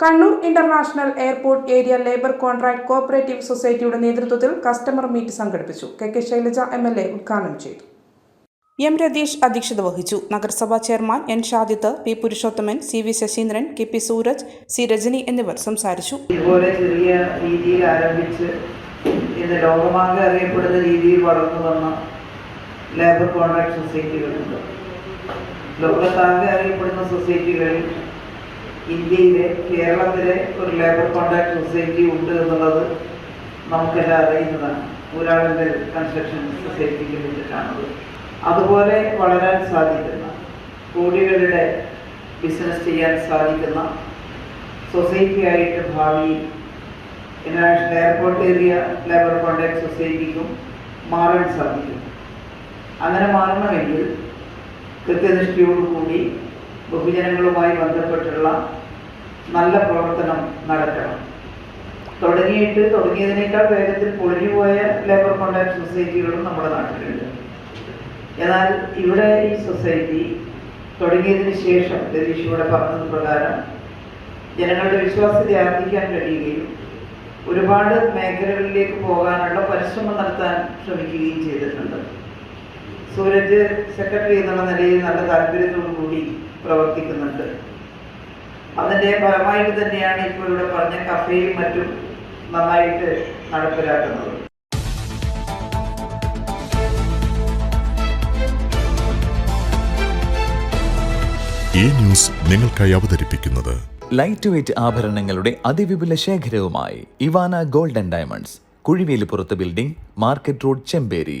Kannur international airport area labour contract cooperative സൊസൈറ്റിയുടെ നേതൃത്വത്തിൽ customer meet സംഘടിപ്പിച്ചു. K K Shailaja M L A ഉദ്ഘാടനം ചെയ്തു. എം രതീഷ് അധ്യക്ഷത വഹിച്ചു. നഗരസഭാ chairman N Shadith P Purushothaman C V Saseendran K P Sooraj C Rajani എന്നിവർ സംസാരിച്ചു. ഇതുപോലെ ചെറിയ രീതിയിൽ ആരംഭിച്ച് ഇന്ന് ലോകമാകെ അറിയപ്പെടുന്ന രീതിയിൽ വളർന്നു വന്ന ലേബർ കോൺട്രാക്ട് സൊസൈറ്റികളുണ്ട്. ലോകത്താകെ അറിയപ്പെടുന്ന സൊസൈറ്റികളിൽ ഇന്ത്യയിലെ കേരളത്തിലെ ഒരു ലേബർ കോൺട്രാക്ട് സൊസൈറ്റി ഉണ്ട് എന്നുള്ളത് നമുക്കെല്ലാം അറിയുന്നതാണ്. ഊരാളുടെ കൺസ്ട്രക്ഷൻ സൊസൈറ്റിക്ക് വേണ്ടിയിട്ടാണത്. അതുപോലെ വളരാൻ സാധിക്കുന്ന കോടികളുടെ ബിസിനസ് ചെയ്യാൻ സാധിക്കുന്ന സൊസൈറ്റിയായിട്ട് ഭാവിയിൽ international airport area labour contract സൊസൈറ്റിക്കും മാറാൻ സാധിക്കും അങ്ങനെ മാറണമെങ്കിൽ കൃത്യനിഷ്ഠയോടുകൂടി ബഹുജനങ്ങളുമായി ബന്ധപ്പെട്ടുള്ള നല്ല പ്രവർത്തനം നടത്തണം തുടങ്ങിയിട്ട് തുടങ്ങിയതിനേക്കാൾ വേഗത്തിൽ പൊളിഞ്ഞുപോയ ലേബർ കോൺട്രാക്ട് സൊസൈറ്റികളും നമ്മുടെ നാട്ടിലുണ്ട്. എന്നാൽ ഇവിടെ ഈ സൊസൈറ്റി തുടങ്ങിയതിന് ശേഷം രതീഷ് ഇവിടെ പറഞ്ഞത് പ്രകാരം ജനങ്ങളുടെ വിശ്വാസ്യത ആർജിക്കാൻ കഴിയുകയും ഒരുപാട് മേഖലകളിലേക്ക് പോകാനുള്ള പരിശ്രമം നടത്താൻ ശ്രമിക്കുകയും ചെയ്തിട്ടുണ്ട്. സൂരജ് സെക്രട്ടറി എന്നുള്ള നിലയിൽ നല്ല താല്പര്യത്തോടു കൂടി പ്രവർത്തിക്കുന്നുണ്ട്. അതിന്റെ ഫലമായിട്ട് തന്നെയാണ് ഇപ്പോൾ ഇവിടെ പറഞ്ഞ കഫേയും മറ്റും നന്നായിട്ട് നടപ്പിലാക്കുന്നത്. ഈ ന്യൂസ് നിങ്ങൾക്കായി അവതരിപ്പിക്കുന്നത് ലൈറ്റ് വെയ്റ്റ് ആഭരണങ്ങളുടെ അതിവിപുല ശേഖരവുമായി Ivana golden diamonds Kuzhivelippurathu building market road Chemperi